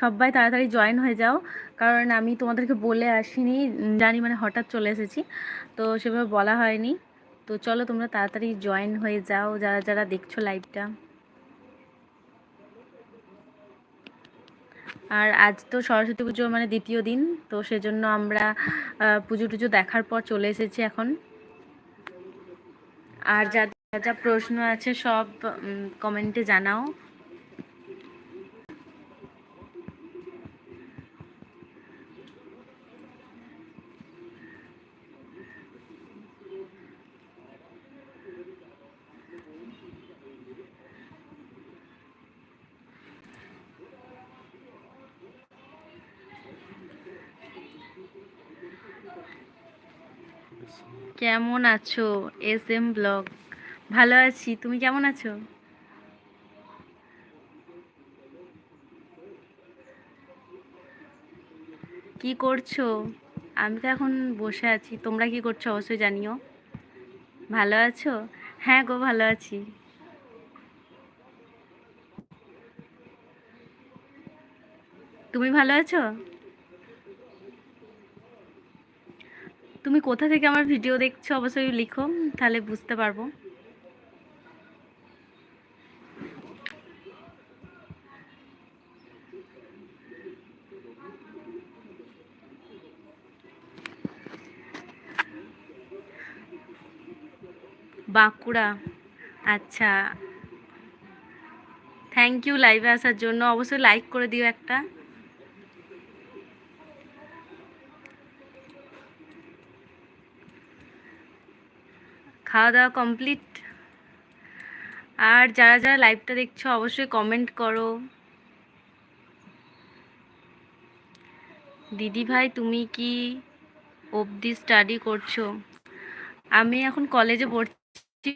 সবাই তাড়াতাড়ি জয়েন হয়ে যাও। কারণ আমি তোমাদেরকে বলে আসিনি জানি মানে হঠাৎ চলে এসেছি। তো সেভাবে বলা হয়নি। তো চলো তোমরা তাড়াতাড়ি জয়েন হয়ে যাও, যারা যারা দেখছ লাইভটা আর আজ তো সরস্বতী পুজো মানে দ্বিতীয় দিন, তো সেজন্য আমরা পুজো টুজো দেখার পর চলে এসেছি এখন। আর যা যা প্রশ্ন আছে সব কমেন্টে জানাও। কেমন আছো? S M blog. ভালো আছি, তুমি কেমন আছো? কি করছ? আমি তো এখন বসে আছি, তোমরা কি করছ অবশ্যই জানিও। ভালো আছো? হ্যাঁ গো, ভালো আছি। তুমি ভালো আছো? তুমি কোথা থেকে আমার ভিডিও দেখছ? অবশ্যই লিখো, তাহলে বুঝতে পারব। বাঁকুড়া। আচ্ছা। থ্যাংক ইউ লাইভে আসার জন্য। অবশ্যই লাইক করে দিও একটা। খাওয়া দাওয়া কমপ্লিট আর যারা যারা লাইভটা দেখছ, অবশ্যই কমেন্ট করো। দিদি ভাই, তুমি কি অবধি স্টাডি করছ? আমি এখন কলেজে পড়ছি।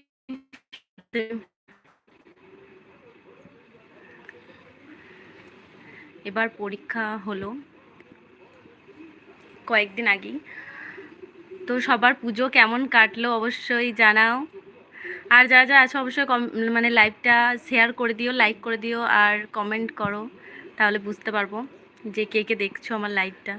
এবার পরীক্ষা হলো। কয়েকদিন আগেই। তো সবার পুজো কেমন কাটলো অবশ্যই জানাও। আর যারা যারা আছো অবশ্যই মানে লাইভটা শেয়ার করে দিও লাইক করে দিও আর কমেন্ট করো, তাহলে বুঝতে পারব যে কে কে দেখছ আমার লাইভটা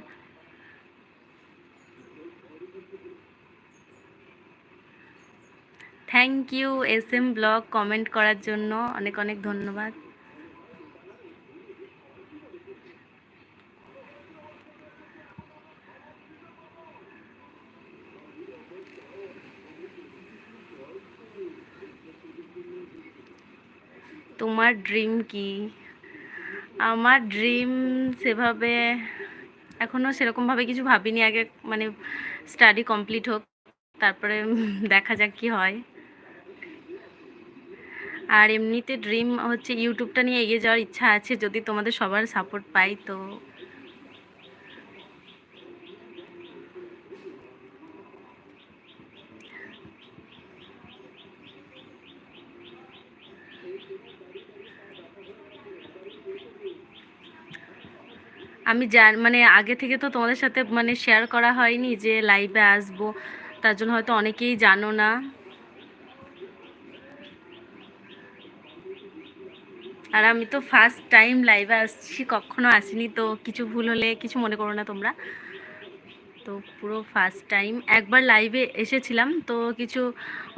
thank you S M blog comment করার জন্য অনেক অনেক ধন্যবাদ। তোমার ড্রিম কি? আমার ড্রিম সেভাবে এখনও সেরকমভাবে কিছু ভাবিনি, আগে মানে স্টাডি কমপ্লিট হোক, তারপরে দেখা যাক কি হয়। আর এমনিতে ড্রিম হচ্ছে ইউটিউবটা নিয়ে এগিয়ে যাওয়ার ইচ্ছা আছে, যদি তোমাদের সবার সাপোর্ট পাই তো। আমি জান মানে আগে থেকে তো তোমাদের সাথে মানে শেয়ার করা হয়নি যে লাইভে আসব, তার জন্য হয়তো অনেকেই জানো না। আর আমি তো ফার্স্ট টাইম লাইভে আসছি, কখনো আসিনি, তো কিছু ভুল হলে কিছু মনে করো না তোমরা। তো পুরো ফার্স্ট টাইম একবার লাইভে এসেছিলাম, তো কিছু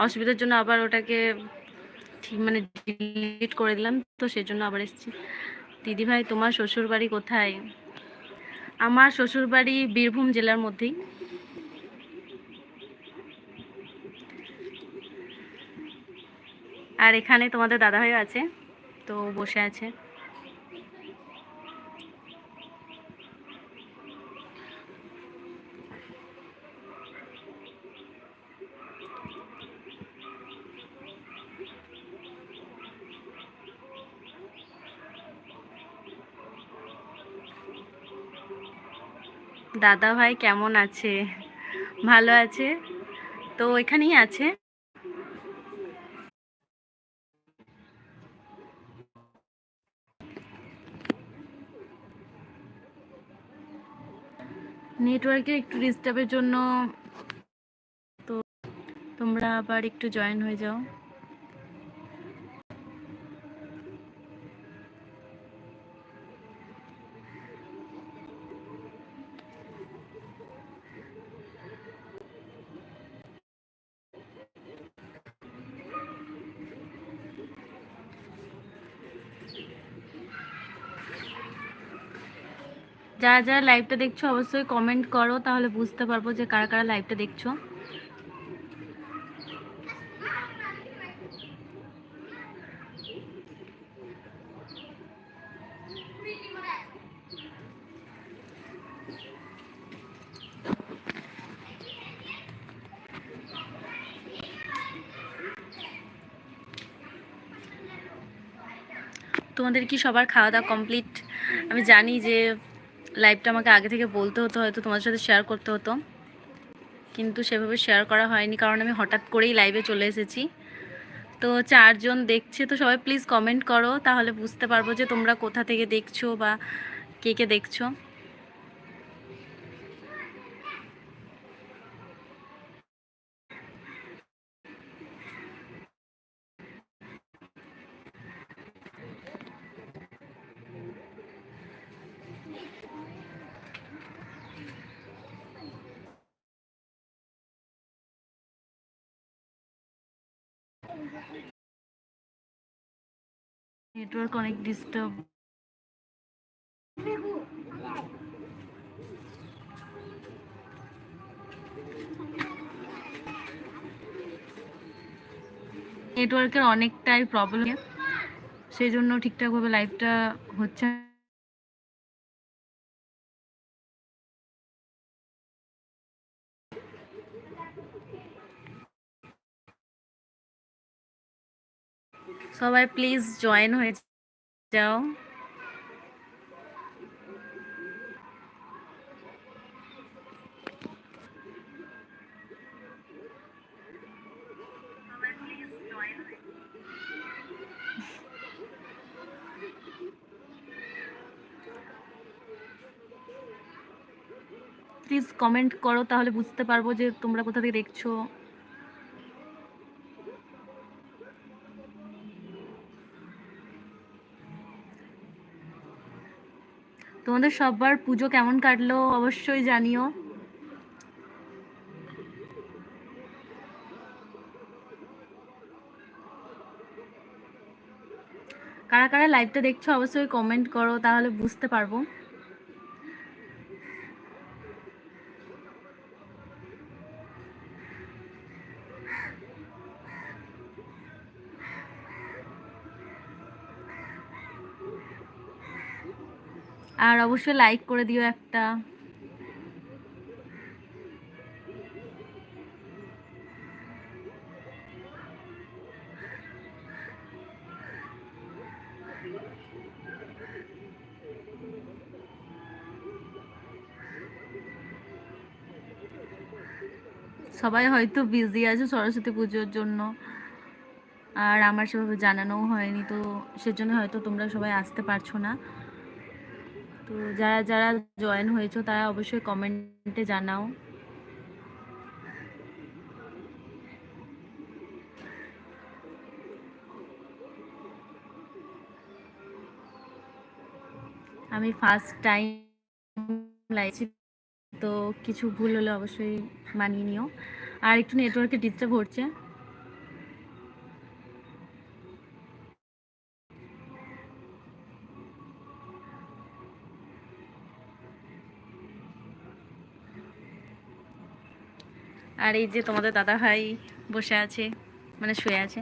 অসুবিধার জন্য আবার ওটাকে ঠিক মানে ডিলিট করে দিলাম, তো সেজন্য আবার এসেছি। দিদিভাই, তোমার শ্বশুর বাড়ি কোথায়? আমার শ্বশুরবাড়ি বীরভূম জেলার মধ্যেই। আর এখানে তোমাদের দাদাভাইও আছে তো বসে আছে। দাদা ভাই কেমন আছে? ভালো আছে? তো এখানেই আছে। নেটওয়ার্কের একটু ডিস্টার্বের জন্য তো তোমরা আবার একটু জয়েন হয়ে যাও। যারা যারা লাইভটা দেখছ, অবশ্যই কমেন্ট করো, তাহলে বুঝতে পারব যে কারা কারা লাইভটা দেখছ। তোমাদের কি সবার খাওয়া দাওয়া কমপ্লিট আমি জানি যে লাইভটা আমাকে আগে থেকে বলতে হতো, হয়তো তোমাদের সাথে শেয়ার করতে হতো। কিন্তু সেভাবে শেয়ার করা হয়নি, কারণ আমি হঠাৎ করেই লাইভে চলে এসেছি। তো চারজন দেখছে, তো সবাই প্লিজ কমেন্ট করো, তাহলে বুঝতে পারব যে তোমরা কোথা থেকে দেখছ বা কে কে দেখছ। নেটওয়ার্ক অনেক ডিস্টার্ব নেটওয়ার্কের অনেকটাই প্রবলেম সেই জন্য ঠিকঠাকভাবে লাইভটা হচ্ছে সবাই প্লিজ জয়েন হয়ে যাও। প্লিজ কমেন্ট করো, তাহলে বুঝতে পারব যে তোমরা কোথা থেকে দেখছ। তোমাদের সবার পুজো কেমন কাটলো অবশ্যই জানিও। কারা কারা লাইভটা দেখছ অবশ্যই কমেন্ট করো, তাহলে বুঝতে পারব। আর অবশ্যই লাইক করে দিও একটা। সবাই হয়তো বিজি আছে সরস্বতী পুজোর জন্য, আর আমার সেভাবে জানানোও হয়নি, তো সেজন্য হয়তো তোমরা সবাই আসতে পারছ না। তো যারা যারা জয়েন হয়েছো, তারা অবশ্যই কমেন্টে জানাও। আমি ফার্স্ট টাইম লাইছি তো কিছু ভুল হলে অবশ্যই মানিয়ে নিও। আর একটু নেটওয়ার্কে ডিস্টার্ব হচ্ছে। আর এই যে তোমাদের দাদা ভাই বসে আছে মানে শুয়ে আছে।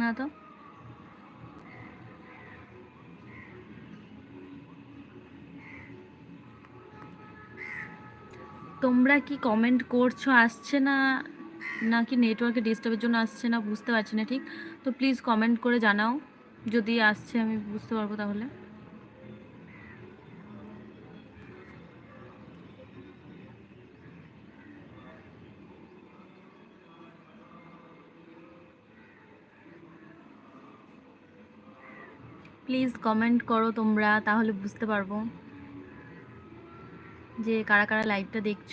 না তো। তোমরা কি কমেন্ট করছ? আসছে না, নাকি নেটওয়ার্কে ডিস্টার্বের জন্য আসছে না? বুঝতে পারছি না ঠিক। তো প্লিজ কমেন্ট করে জানাও। যদি আসছে, আমি বুঝতে পারব তাহলে। প্লিজ কমেন্ট করো তোমরা, তাহলে বুঝতে পারব যে কারা কারা লাইভটা দেখছ।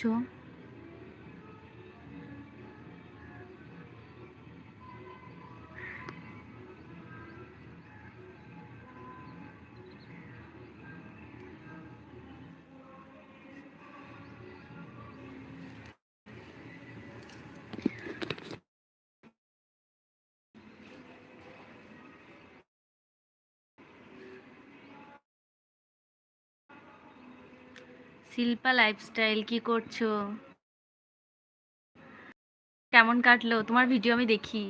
শিল্পা লাইফস্টাইল কি করছ? কেমন কাটলো? তোমার ভিডিও আমি দেখি।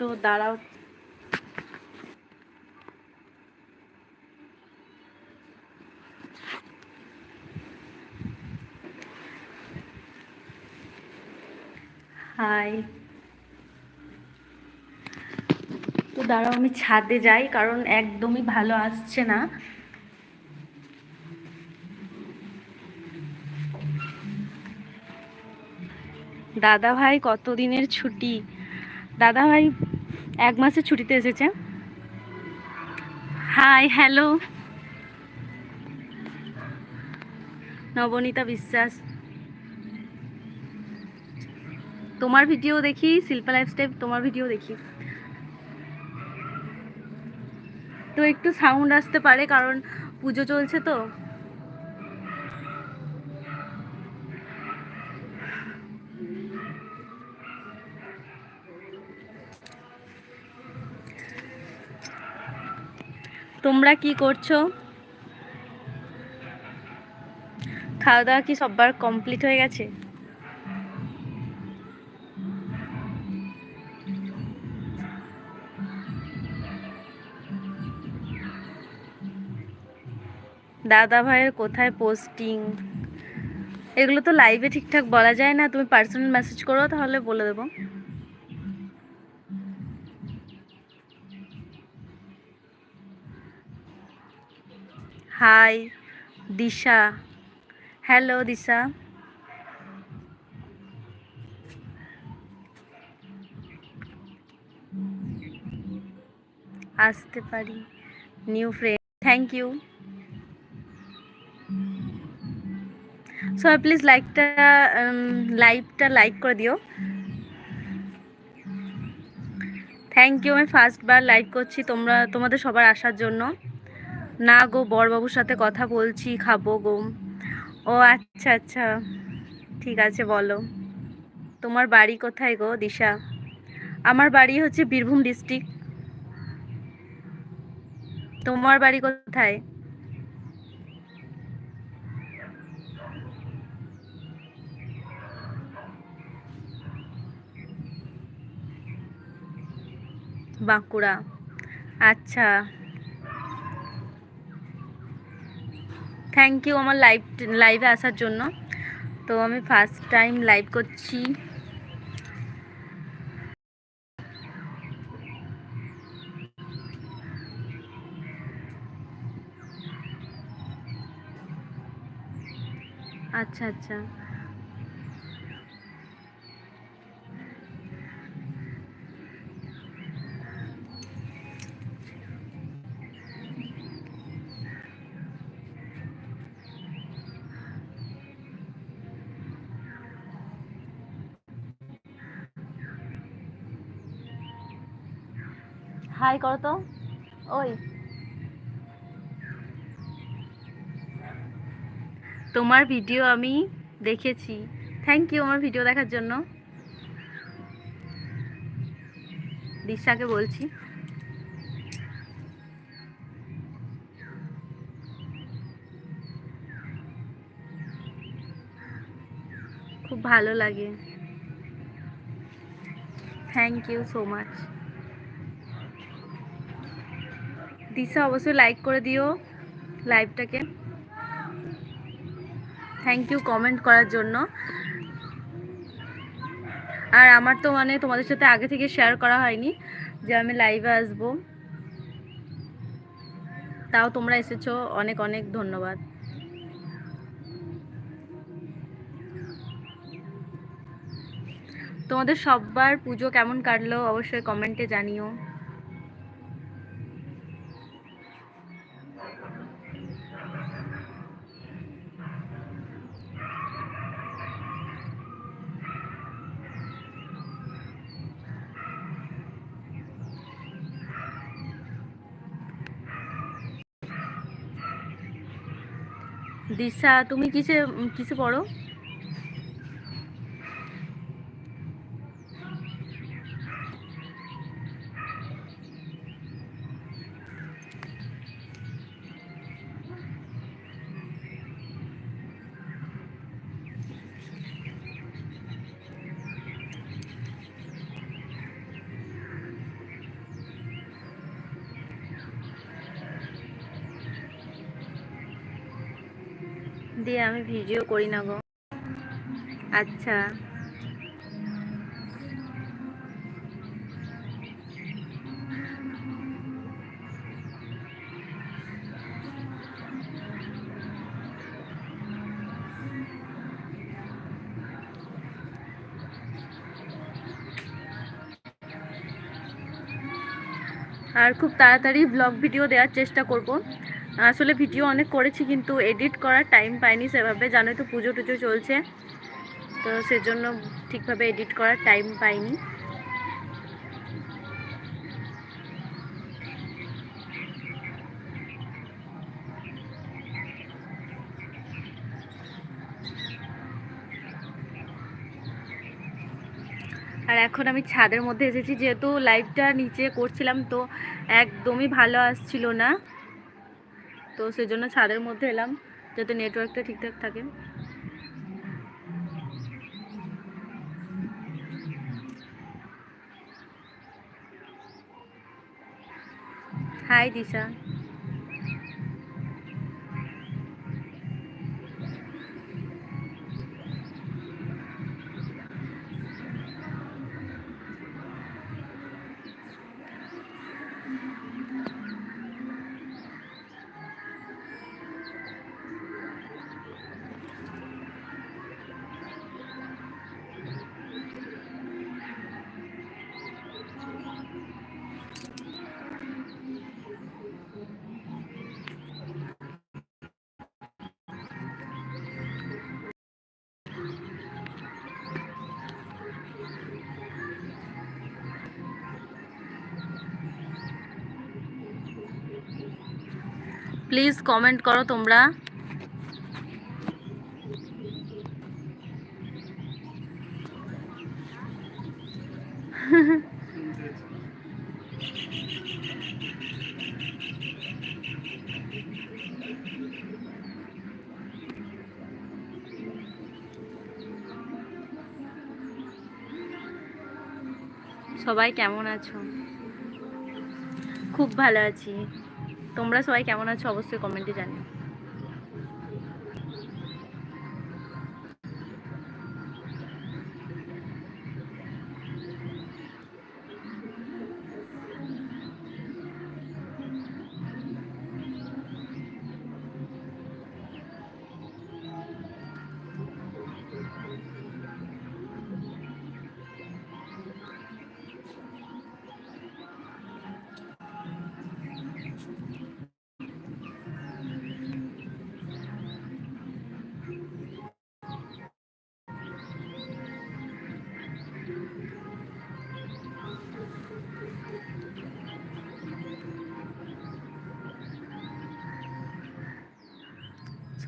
তো দাঁড়াও। হাই। তো দাঁড়াও, আমি ছাদে যাই, কারণ একদমই ভালো আসছে না। দাদা ভাই কতদিনের ছুটি? দাদা ভাই এক মাসের ছুটিতে এসেছে। হাই হ্যালো নবনীতা বিশ্বাস। তোমার ভিডিও দেখি শিল্পা লাইফস্টাইল তোমার ভিডিও দেখি। তো একটু সাউন্ড আসতে পারে, কারণ পুজো চলছে তো। তোমরা কি করছ? খাওয়া দাওয়া কি সববার কমপ্লিট হয়ে গেছে? দাদা ভাইয়ের কোথায় পোস্টিং এগুলো তো লাইভে ঠিকঠাক বলা যায় না। তুমি পার্সোনাল মেসেজ করো, তাহলে বলে দেবো। হাই, দিশা। হ্যালো, দিশা। আসতে পারি নিউ ফ্রেন্ড থ্যাংক ইউ সবাই প্লিজ লাইকটা লাইভটা লাইক করে দিও। থ্যাংক ইউ আমি ফার্স্টবার লাইভ করছি তোমরা, তোমাদের সবার আসার জন্য। না গো, বরবাবুর সাথে কথা বলছি, খাব গো। ও আচ্ছা আচ্ছা। ঠিক আছে, বলো। তোমার বাড়ি কোথায় গো, দিশা? আমার বাড়ি হচ্ছে বীরভূম ডিস্ট্রিক্ট। তোমার বাড়ি কোথায়? বাঁকুড়া। আচ্ছা। থ্যাংক ইউ আমার লাইভ লাইভে আসার জন্য। তো আমি ফার্স্ট টাইম লাইভ করছি। আচ্ছা আচ্ছা। হাই করো তো। ওই। তোমার ভিডিও আমি দেখেছি। থ্যাংক ইউ আমার ভিডিও দেখার জন্য। দিশাকে বলছি। খুব ভালো লাগে। Thank you so much Disha, অবশ্যই লাইক করে দিও লাইভটাকে থ্যাংক ইউ কমেন্ট করার জন্য। আর আমার তো মানে তোমাদের সাথে আগে থেকে শেয়ার করা হয়নি যে আমি লাইভে আসব। তাও তোমরা এসেছ, অনেক অনেক ধন্যবাদ। তোমাদের সববার পুজো কেমন কাটলো, অবশ্যই কমেন্টে জানিও। দিশা তুমি কিসে কিসে পড়ো? দিয়ে আমি ভিডিও করি না গো। আচ্ছা। আর খুব তাড়াতাড়ি ব্লগ ভিডিও দেওয়ার চেষ্টা করব। আসলে ভিডিও অনেক করেছি, কিন্তু এডিট করার টাইম পাইনি। সেভাবে জানোই তো পুজো টুজো চলছে। তো সেজন্য ঠিকভাবে এডিট করার টাইম পাইনি। আর এখন আমি ছাদের মধ্যে এসেছি, যেহেতু লাইভটা নিচে করছিলাম, তো একদমই ভালো আসছিল না। তো সেই জন্য ছাদের মধ্যে এলাম যাতে নেটওয়ার্কটা ঠিকঠাক থাকে। High Disha. প্লিজ কমেন্ট করো তোমরা। সবাই কেমন আছো? খুব ভালো আছি। তোমরা সবাই কেমন আছো অবশ্যই কমেন্টে জানিও।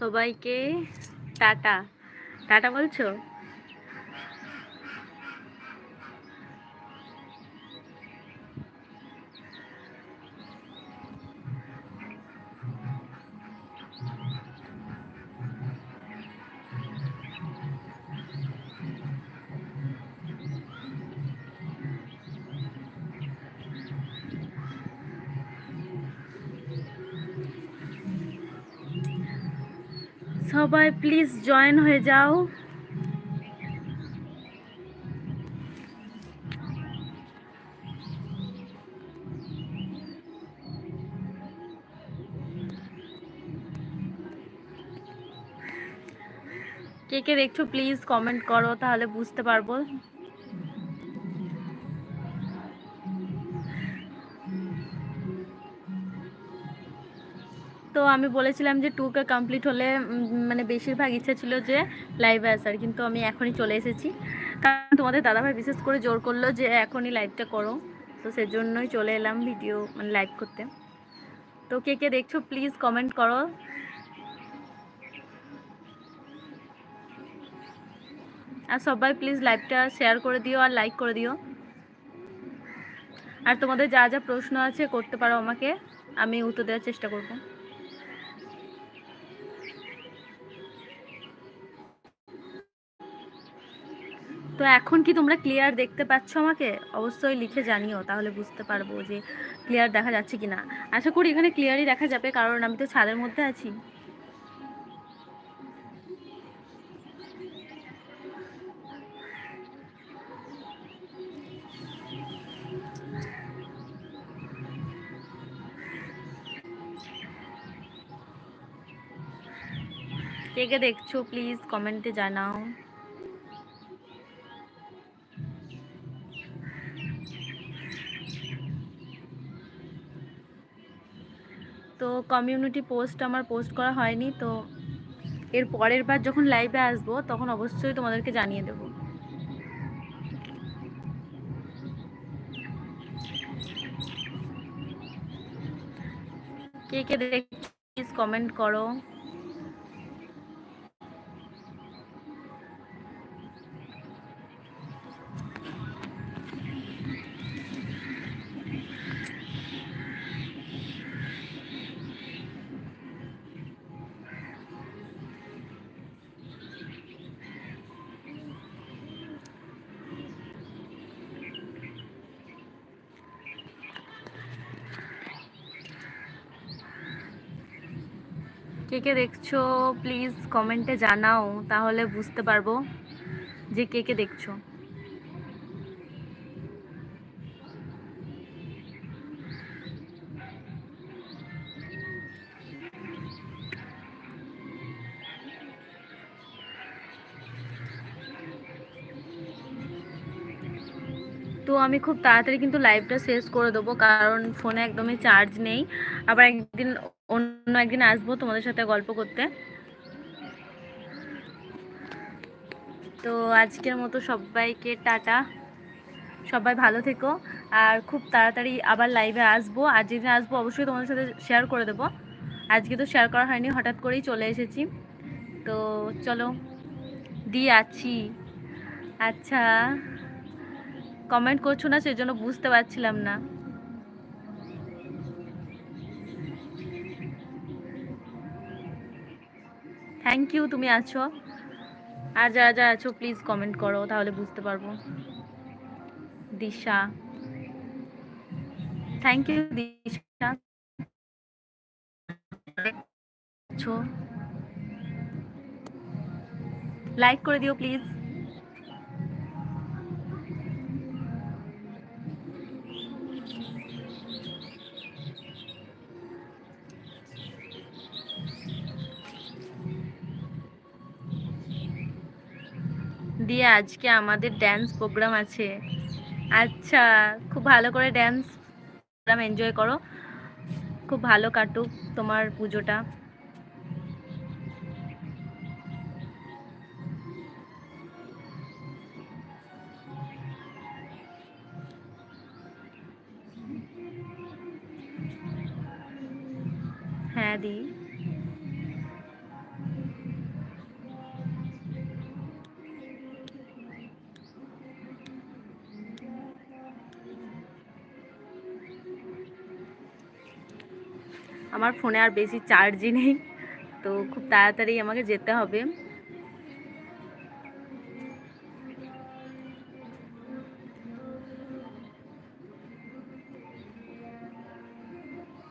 সবাইকে টাটা। টাটা বলছো? সবাই প্লিজ জয়েন হয়ে যাও। কে কে দেখছ প্লিজ কমেন্ট করো তাহলে বুঝতে পারব। আমি বলেছিলাম যে টুকে কমপ্লিট হলে মানে বেশিরভাগ ইচ্ছা ছিল যে লাইভে আসার, কিন্তু আমি এখনই চলে এসেছি। কারণ তোমাদের দাদাভাই বিশেষ করে জোর করল যে এখনই লাইভটা করো। তো সেজন্যই চলে এলাম ভিডিও মানে লাইভ করতে। তো কে কে দেখছ প্লিজ কমেন্ট করো। আর সবাই প্লিজ লাইভটা শেয়ার করে দিও আর লাইক করে দিও। আর তোমাদের যা যা প্রশ্ন আছে করতে পারো আমাকে, আমি উত্তর দেওয়ার চেষ্টা করব। তো এখন কি তোমরা ক্লিয়ার দেখতে পাচ্ছ আমাকে? অবশ্যই লিখে জানিও, তাহলে বুঝতে পারব যে ক্লিয়ার দেখা যাচ্ছে কি না আশা করি এখানে ক্লিয়ারই দেখা যাবে, কারণ আমি তো ছাদের মধ্যে আছি। কে কে দেখছ প্লিজ কমেন্টে জানাও। কমিউনিটি পোস্ট আমার পোস্ট করা হয়নি, তো এর পরের বার যখন লাইভে আসব, তখন অবশ্যই তোমাদেরকে জানিয়ে দেবো। কে কে দেখ প্লিজ কমেন্ট করো। কে কে দেখছ প্লিজ কমেন্টে জানাও, তাহলে বুঝতে পারব যে কে কে দেখছ। তো আমি খুব তাড়াতাড়ি কিন্তু লাইভটা শেষ করে দেবো, কারণ ফোনে একদমই চার্জ নেই। আবার একদিন অন্য একদিন আসব তোমাদের সাথে গল্প করতে। তো আজকের মতো সবাইকে টাটা। সবাই ভালো থেকো। আর খুব তাড়াতাড়ি আবার লাইভে আসব। আর যেদিন আসব অবশ্যই তোমাদের সাথে শেয়ার করে দেবো। আজকে তো শেয়ার করা হয়নি, হঠাৎ করেই চলে এসেছি। তো চলো, দিয়ে আছি। আচ্ছা কমেন্ট করছ না, সেজন্য বুঝতে পারছিলাম না। থ্যাংক ইউ তুমি আছো। আর যারা যারা আছো প্লিজ কমেন্ট করো, তাহলে বুঝতে পারব। Disha. Thank you Disha. Like করে দিও প্লিজ আজকে আমাদের ড্যান্স প্রোগ্রাম আছে। আচ্ছা খুব ভালো করে ড্যান্স প্রোগ্রাম এনজয় করো। খুব ভালো কাটুক তোমার পুজোটা। আমার ফোনে আর বেশি চার্জই নেই, তো খুব তাড়াতাড়ি আমাকে যেতে হবে।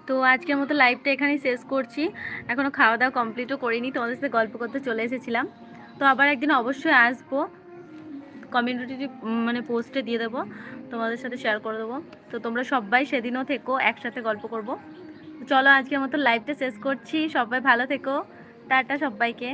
তো আজকের মতো লাইভটা এখানেই শেষ করছি। এখনও খাওয়া দাওয়া কমপ্লিটও করিনি, তোমাদের সাথে গল্প করতে চলে এসেছিলাম। তো আবার একদিন অবশ্যই আসব। কমিউনিটি মানে পোস্টে দিয়ে দেবো, তোমাদের সাথে শেয়ার করে দেবো। তো তোমরা সবাই সেদিনও থেকো, একসাথে গল্প করব। চলো আজকের মতো লাইভটা শেষ করছি। সবাই ভালো থেকো। টাটা সবাইকে।